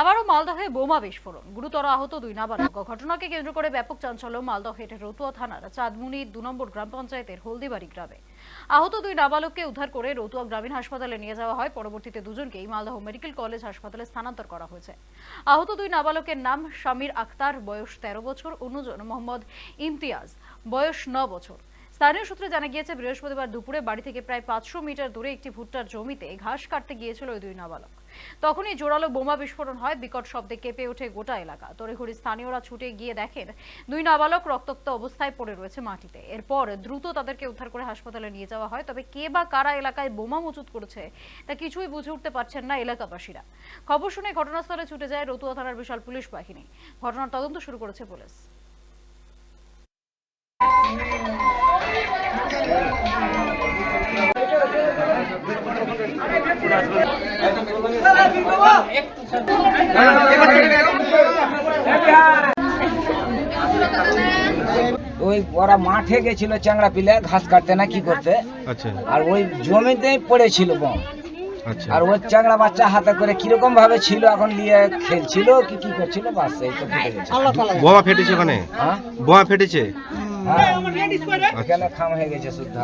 আবারও মালদহে বোমা বিস্ফোরণ। গুরুতর আহত দুই নাবালক। ঘটনাকে কেন্দ্র করে ব্যাপক চাঞ্চল্য মালদহের রতুয়া থানার চাঁদমুনি দু নম্বর গ্রাম পঞ্চায়েতের হলদিবাড়ি গ্রামে। আহত দুই নাবালককে উদ্ধার করে রতুয়া গ্রামীণ হাসপাতালে নিয়ে যাওয়া হয়। পরবর্তীতে দুজনকেই মালদহ মেডিকেল কলেজ হাসপাতালে স্থানান্তর করা হয়েছে। আহত দুই নাবালকের নাম শামির আক্তার বয়স তেরো বছর, অন্যজন মোহাম্মদ ইমতিয়াজ, বয়স ন বছর। স্থানীয় সূত্রে জানা গিয়েছে, বৃহস্পতিবার দুপুরে বাড়ি থেকে প্রায় পাঁচশো মিটার দূরে একটি ভুট্টার জমিতে ঘাস কাটতে গিয়েছিল ওই দুই নাবালক। তখনই জোরালো বোমা বিস্ফোরণ হয়, বিকট শব্দে কেঁপে ওঠে গোটা এলাকা। তড়িঘড়ি স্থানীয়রা ছুটে গিয়ে দেখেন, দুই নাবালক রক্তাক্ত অবস্থায় পড়ে রয়েছে মাটিতে। এরপর দ্রুত তাদেরকে উদ্ধার করে হাসপাতালে নিয়ে যাওয়া হয়, তবে কে বা কারা এলাকায় বোমা মজুত করেছে, তা কিছুই বুঝে উঠতে পারছেন না এলাকাবাসীরা। খবর শুনে ঘটনাস্থলে ছুটে যায় রতুয়া থানার বিশাল পুলিশ বাহিনী। ঘটনার তদন্ত শুরু করেছে পুলিশ। ওই ওরা মাঠে গেছিল চ্যাংড়া পিলে ঘাস কাটতে না কি করতে? আচ্ছা। আর ওই জমিতেই পড়েছিল বম আচ্ছা। আর ওই চ্যাংড়া বাচ্চা হাতে করে কীরকম ভাবে ছিল এখন নিয়ে খেলছিল কি কি করছিল বাস এই তো ফুটে গেছে। বোমা ফেটেছে ওখানে? হ্যাঁ? বোমা ফেটেছে? হ্যাঁ। এখানে খাম হয়ে গেছে শুদ্ধ।